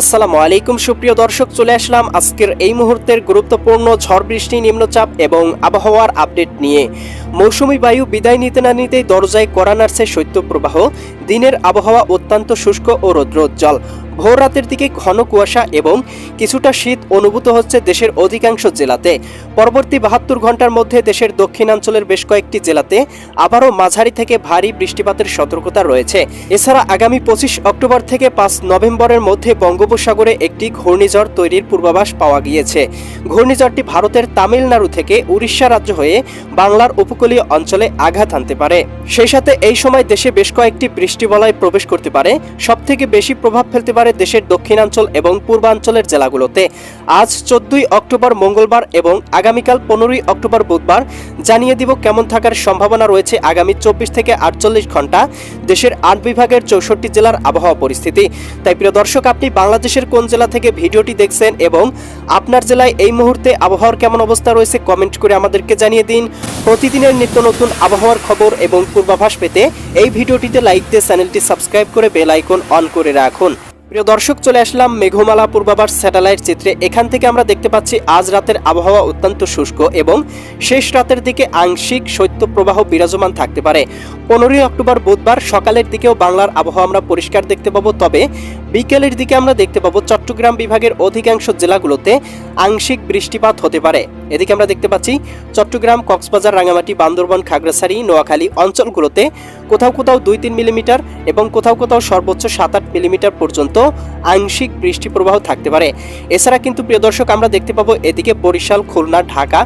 আসসালামু আলাইকুম, সুপ্রিয় দর্শক, চলে আসলাম আজকের এই মুহূর্তের গুরুত্বপূর্ণ ঝড় বৃষ্টি, নিম্নচাপ এবং আবহাওয়ার আপডেট নিয়ে। মৌসুমি বায়ু বিদায় নিতে না নিতেই দরজায় করানারছে শৈত্যপ্রবাহ। দিনের আবহাওয়া অত্যন্ত শুষ্ক ও রৌদ্রোজ্জ্বল। ভোর রাতের দিকে ঘন কুয়াশা এবং কিছুটা শীত অনুভূত হচ্ছে দেশের অধিকাংশ জেলাতে। পরবর্তী বাহাত্তর ঘণ্টার মধ্যে দেশের দক্ষিণাঞ্চলের বেশ কয়েকটি জেলাতে আবারও মাঝারি থেকে ভারী বৃষ্টিপাতের সতর্কতা রয়েছে। এছাড়া আগামী পঁচিশ অক্টোবর থেকে পাঁচ নভেম্বরের মধ্যে বঙ্গোপসাগরে একটি ঘূর্ণিঝড় তৈরির পূর্বাভাস পাওয়া গিয়েছে। ঘূর্ণিঝড়টি ভারতের তামিলনাড়ু থেকে উড়িষ্যা রাজ্য হয়ে বাংলার উপকূলীয় অঞ্চলে আঘাত আনতে পারে। সেই সাথে এই সময় দেশে বেশ কয়েকটি বৃষ্টিবলয় প্রবেশ করতে পারে। সবথেকে বেশি প্রভাব ফেলতে পারে দেশের দক্ষিণাঞ্চল এবং পূর্বাঞ্চলের জেলাগুলোতে আজ চোদ্দই অক্টোবর মঙ্গলবার এবং আগামীকাল পনেরোই অক্টোবর বুধবার জানিয়ে দিব কেমন থাকার সম্ভাবনা রয়েছে আগামী চব্বিশ থেকে আটচল্লিশ ঘণ্টা দেশের আট বিভাগের চৌষট্টি জেলার আবহাওয়া পরিস্থিতি। তাই প্রিয় দর্শক, আপনি বাংলাদেশের কোন জেলা থেকে ভিডিওটি দেখছেন এবং আপনার জেলায় এই মুহূর্তে আবহাওয়ার কেমন অবস্থা রয়েছে কমেন্ট করে আমাদেরকে জানিয়ে দিন। প্রতিদিনের নিত্য নতুন আবহাওয়ার খবর এবং পূর্বাভাস পেতে এই ভিডিওটিতে লাইক দিয়ে চ্যানেলটি সাবস্ক্রাইব করে বেল আইকন অন করে রাখুন। প্রিয় দর্শক, চলে আসলাম মেঘমালা পূর্বাভাস স্যাটেলাইট চিত্রে। এখান থেকে আমরা দেখতে পাচ্ছি আজ রাতের আবহাওয়া অত্যন্ত শুষ্ক এবং শেষ রাতের দিকে আংশিক শৈত্যপ্রবাহ বিরাজমান থাকতে পারে। পনেরোই অক্টোবর বুধবার সকালের দিকেও বাংলার আবহাওয়া আমরা পরিষ্কার দেখতে পাবো, তবে বিকেলের দিকে আমরা দেখতে পাবো চট্টগ্রাম বিভাগের অধিকাংশ জেলাগুলোতে আংশিক বৃষ্টিপাত হতে পারে। এদিকে আমরা দেখতে পাচ্ছি চট্টগ্রাম, কক্সবাজার রাঙামাটি বান্দরবান, খাগড়াছড়ি, নোয়াখালী অঞ্চলগুলোতে কোথাও কোথাও দুই তিন মিলিমিটার এবং কোথাও কোথাও সর্বোচ্চ সাত আট মিলিমিটার পর্যন্ত আংশিক বৃষ্টি প্রবাহ থাকতে পারে। এছাড়া কিন্তু প্রিয় দর্শক, আমরা দেখতে পাবো এদিকে বরিশাল, খুলনা, ঢাকা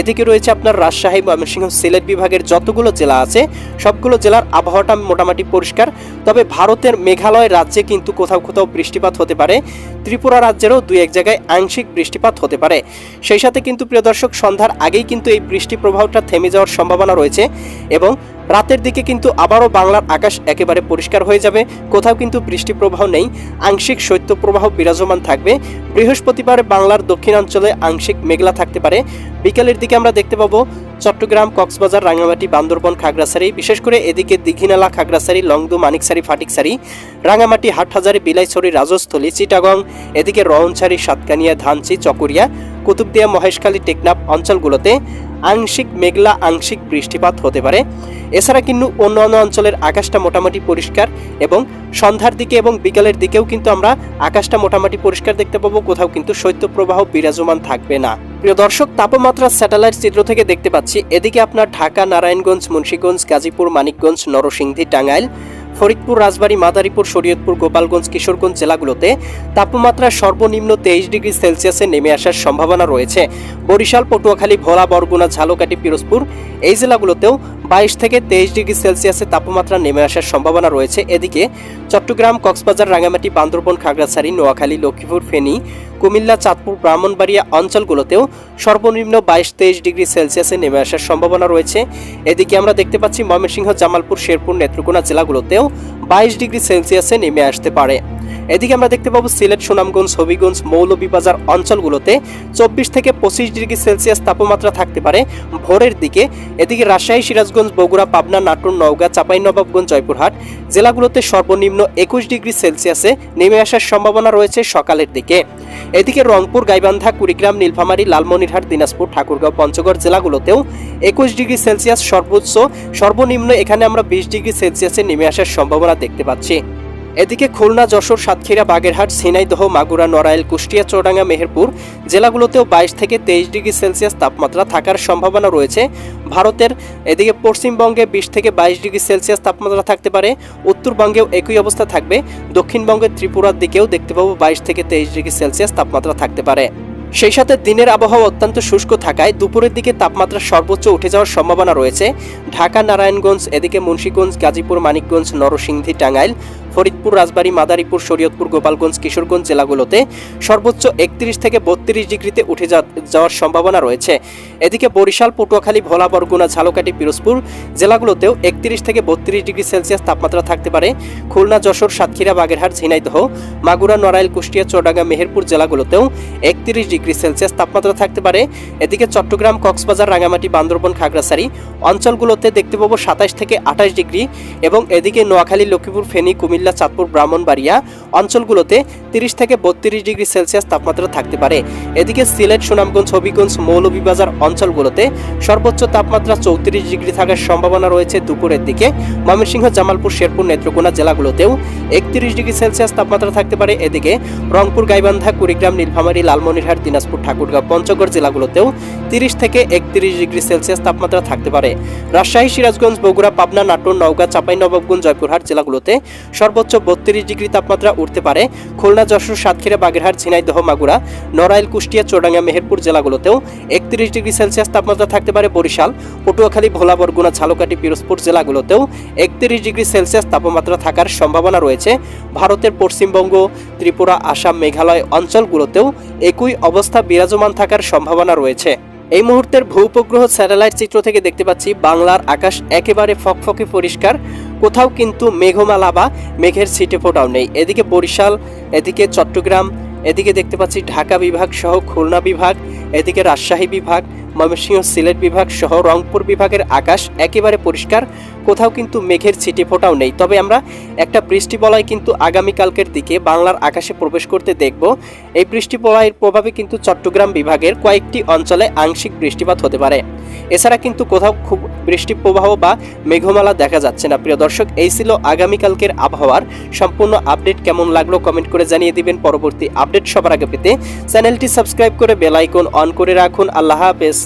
এদিকে রয়েছে আপনার রাজশাহী, ময়মনসিংহ, সিলেট বিভাগের যতগুলো জেলা আছে, সবগুলো জেলার আবহাওয়াটা মোটামুটি পরিষ্কার। তবে ভারতের মেঘালয় রাজ্যে কিন্তু কোথাও কোথাও বৃষ্টিপাত হতে পারে। ত্রিপুরা রাজ্যেরও দুই এক জায়গায় আংশিক বৃষ্টিপাত হতে পারে। সেই সাথে কিন্তু প্রিয় দর্শক, সন্ধ্যার আগেই কিন্তু এই বৃষ্টি প্রবাহটা থেমে যাওয়ার সম্ভাবনা রয়েছে এবং রাতের দিকে কিন্তু আবারও বাংলার আকাশ একেবারে পরিষ্কার হয়ে যাবে, কোথাও কিন্তু বৃষ্টি প্রবাহ নেই, আংশিক শৈত্যপ্রবাহ বিরাজমান থাকবে। বৃহস্পতিবার বাংলার দক্ষিণাঞ্চলে আংশিক মেঘলা থাকতে পারে। বিকালের দিকে আমরা দেখতে পাবো চট্টগ্রাম, কক্সবাজার রাঙামাটি বান্দরবন, খাগড়াছড়ি, বিশেষ করে এদিকে দীঘিনালা, খাগড়াছড়ি, লংদু মানিকসারি ফাটিকসারি রাঙামাটি হাটহাজারি, বিলাইছড়ি, রাজস্থলী, চিটাগং, এদিকে রহনছাড়ি সাতকানিয়া, ধানচি, চকরিয়া, কুতুবদিয়া, মহেশখালী, টেকনাফ অঞ্চলগুলোতে আংশিক মেঘলা, আংশিক বৃষ্টিপাত হতে পারে। এছাড়া কিন্তু অন্যান্য অঞ্চলের আকাশটা মোটামুটি পরিষ্কার এবং সন্ধ্যার দিকে এবং বিকালের দিকেও কিন্তু আমরা আকাশটা মোটামুটি পরিষ্কার দেখতে পাবো, কোথাও কিন্তু শৈত্যপ্রবাহ বিরাজমান থাকবে না। প্রিয় দর্শক, তাপমাত্রা স্যাটেলাইট চিত্র থেকে দেখতে পাচ্ছি, এদিকে আপনার ঢাকা, নারায়ণগঞ্জ, মুন্সীগঞ্জ, গাজীপুর, মানিকগঞ্জ, নরসিংদী, টাঙ্গাইল, ফরিদপুর, রাজবাড়ী, মাদারীপুর, শরীয়তপুর, গোপালগঞ্জ, কিশোরগঞ্জ জেলাগুলোতে তাপমাত্রা সর্বনিম্ন তেইশ ডিগ্রি সেলসিয়াসে নেমে আসার সম্ভাবনা রয়েছে। বরিশাল, পটুয়াখালী, ভোলা, বরগুনা, ঝালকাঠি, পিরোজপুর এই জেলাগুলোতেও বাইশ থেকে তেইশ ডিগ্রি সেলসিয়াসের তাপমাত্রা নেমে আসার সম্ভাবনা রয়েছে। এদিকে চট্টগ্রাম, কক্সবাজার রাঙামাটি বান্দরবন, খাগড়াছড়ি, নোয়াখালী, লক্ষ্মীপুর, ফেনী, কুমিল্লা, চাঁদপুর, ব্রাহ্মণবাড়িয়া অঞ্চলগুলোতেও সর্বনিম্ন বাইশ তেইশ ডিগ্রি সেলসিয়াসে নেমে আসার সম্ভাবনা রয়েছে। এদিকে আমরা দেখতে পাচ্ছি ময়মনসিংহ, জামালপুর, শেরপুর, নেত্রকোনা জেলাগুলোতেও বাইশ ডিগ্রি সেলসিয়াসে নেমে আসতে পারে। এদিকে আমরা দেখতে পাবো সিলেট, সুনামগঞ্জ, হবিগঞ্জ, মৌলভীবাজার অঞ্চলগুলোতে চব্বিশ থেকে পঁচিশ ডিগ্রি সেলসিয়াস তাপমাত্রা থাকতে পারে ভোরের দিকে। এদিকে রাজশাহী, সিরাজগঞ্জ, বগুড়া, পাবনা, নাটোর, নওগাঁ, চাঁপাইনবাবগঞ্জ, জয়পুরহাট জেলাগুলোতে সর্বনিম্ন একুশ ডিগ্রি সেলসিয়াসে নেমে আসার সম্ভাবনা রয়েছে সকালের দিকে। এদিকে রংপুর, গাইবান্ধা, কুড়িগ্রাম, নীলফামারী, লালমনিরহাট, দিনাজপুর, ঠাকুরগাঁও, পঞ্চগড় জেলাগুলোতেও একুশ ডিগ্রি সেলসিয়াস সর্বোচ্চ সর্বনিম্ন এখানে আমরা বিশ ডিগ্রি সেলসিয়াসে নেমে আসার সম্ভাবনা দেখতে পাচ্ছি। এদিকে খুলনা, যশোর, সাতক্ষীরা, বাগেরহাট, ঝিনাইদহ, মাগুরা, নড়াইল, কুষ্টিয়া, চৌডাঙ্গা, মেহেরপুর জেলাগুলোতেও বাইশ থেকে তেইশ ডিগ্রি সেলসিয়াস তাপমাত্রা থাকার সম্ভাবনা রয়েছে। ভারতের এদিকে পশ্চিমবঙ্গে বিশ থেকে বাইশ ডিগ্রি সেলসিয়াস তাপমাত্রা থাকতে পারে। উত্তরবঙ্গেও একই অবস্থা থাকবে। দক্ষিণবঙ্গের ত্রিপুরার দিকেও দেখতে পাবো বাইশ থেকে তেইশ ডিগ্রি সেলসিয়াস তাপমাত্রা থাকতে পারে। সেই সাথে দিনের আবহাওয়া অত্যন্ত শুষ্ক থাকায় দুপুরের দিকে তাপমাত্রা সর্বোচ্চ উঠে যাওয়ার সম্ভাবনা রয়েছে। ঢাকা, নারায়ণগঞ্জ, এদিকে মুন্সীগঞ্জ, গাজীপুর, মানিকগঞ্জ, নরসিংদী, টাঙ্গাইল ফরিদপুর, রাজবাড়ী, মাদারীপুর, শরীয়তপুর, গোপালগঞ্জ, কিশোরগঞ্জ জেলাগুলোতে সর্বোচ্চ একত্রিশ থেকে বত্রিশ ডিগ্রিতে উঠে যাওয়ার সম্ভাবনা রয়েছে। এদিকে বরিশাল, পটুয়াখালী, ভোলা, বরগুনা, ঝালকাঠি, পিরোজপুর জেলাগুলোতেও একত্রিশ থেকে বত্রিশ ডিগ্রি সেলসিয়াস তাপমাত্রা থাকতে পারে। খুলনা, যশোর, সাতক্ষীরা, বাগেরহাট, ঝিনাইদহ, মাগুরা, নড়াইল, কুষ্টিয়া চৌডাঙ্গা মেহেরপুর জেলাগুলোতেও একত্রিশ ডিগ্রি সেলসিয়াস তাপমাত্রা থাকতে পারে। এদিকে চট্টগ্রাম, কক্সবাজার রাঙামাটি বান্দরবন, খাগড়াছড়ি অঞ্চলগুলোতে দেখতে পাবো সাতাশ থেকে আঠাশ ডিগ্রি এবং এদিকে নোয়াখালী, লক্ষ্মীপুর, ফেনী, কুমিল্লা কুমিল্লা চাঁদপুর, ব্রাহ্মণবাড়িয়া অঞ্চলগুলোতে তিরিশ থেকে বত্রিশ ডিগ্রি সেলসিয়াস তাপমাত্রা থাকতে পারে। এদিকে সিলেট, সুনামগঞ্জ, হবিগঞ্জ, মৌলভীবাজার অঞ্চলগুলোতে সর্বোচ্চ তাপমাত্রা চৌত্রিশ ডিগ্রি থাকার সম্ভাবনা রয়েছে দুপুরের দিকে। ময়মনসিংহ, জামালপুর, শেরপুর, নেত্রকোনা জেলাগুলোতেও একত্রিশ ডিগ্রি সেলসিয়াস তাপমাত্রা থাকতে পারে। এদিকে রংপুর, গাইবান্ধা, কুড়িগ্রাম, নীলফামারী, লালমনিরহাট, দিনাজপুর, ঠাকুরগাঁও, পঞ্চগড় জেলাগুলোতেও তিরিশ থেকে একত্রিশ ডিগ্রি সেলসিয়াস তাপমাত্রা থাকতে পারে। রাজশাহী, সিরাজগঞ্জ, বগুড়া, পাবনা, নাটোর, নওগাঁ, চাঁপাইনবাবগঞ্জ, জয়পুরহাট জেলাগুলোতে সর্বোচ্চ বত্রিশ ডিগ্রি তাপমাত্রা উঠতে পারে। খুলনা, যশোর, সাতক্ষীরা, বাগেরহাট, ঝিনাইদহ, মাগুরা, নড়াইল, কুষ্টিয়া, চুয়াডাঙ্গা, মেহেরপুর জেলাগুলোতেও একত্রিশ ডিগ্রি সেলসিয়াস তাপমাত্রা থাকতে পারে। বরিশাল, পটুয়াখালী, ভোলা, বরগুনা, ঝালকাঠি, পিরোজপুর জেলাগুলোতেও একত্রিশ ডিগ্রি সেলসিয়াস তাপমাত্রা থাকার সম্ভাবনা রয়েছে। ভারতের পশ্চিমবঙ্গ, ত্রিপুরা, আসাম, মেঘালয় অঞ্চলগুলোতেও একই অবস্থা বিরাজমান থাকার সম্ভাবনা রয়েছে। এই মুহূর্তের ভূপগ্রহ স্যাটেলাইট চিত্র থেকে দেখতে পাচ্ছি। বাংলার আকাশ একেবারে ফকফকে পরিষ্কার। কোথাও কিন্তু মেঘমালা বা মেঘের ছিটে ফোটাও নেই। এদিকে বরিশাল, এদিকে চট্টগ্রাম, এদিকে দেখতে পাচ্ছি ঢাকা বিভাগ সহ খুলনা বিভাগ এদিকে রাজশাহী বিভাগ, ময়মনসিংহ সিলেট বিভাগ সহ রংপুর বিভাগের আকাশ একেবারে পরিষ্কার। কোথাও কিন্তু মেঘের ছিটে ফোটাও নেই। তবে আমরা একটা বৃষ্টি বলয় কিন্তু আগামীকালকের দিকে বাংলার আকাশে প্রবেশ করতে দেখব। এই বৃষ্টি বলয়ের প্রভাবে কিন্তু চট্টগ্রাম বিভাগের কয়েকটি অঞ্চলে আংশিক বৃষ্টিপাত হতে পারে। এছাড়া কিন্তু কোথাও খুব বৃষ্টি প্রবাহ বা মেঘমালা দেখা যাচ্ছে না। প্রিয় দর্শক, এই ছিল আগামীকালকের আবহাওয়ার সম্পূর্ণ আপডেট। কেমন লাগল কমেন্ট করে জানিয়ে দিবেন। পরবর্তী আপডেট সবার আগে পেতে চ্যানেলটি সাবস্ক্রাইব করে বেল আইকন অন করে রাখুন। আল্লাহ হাফেজ।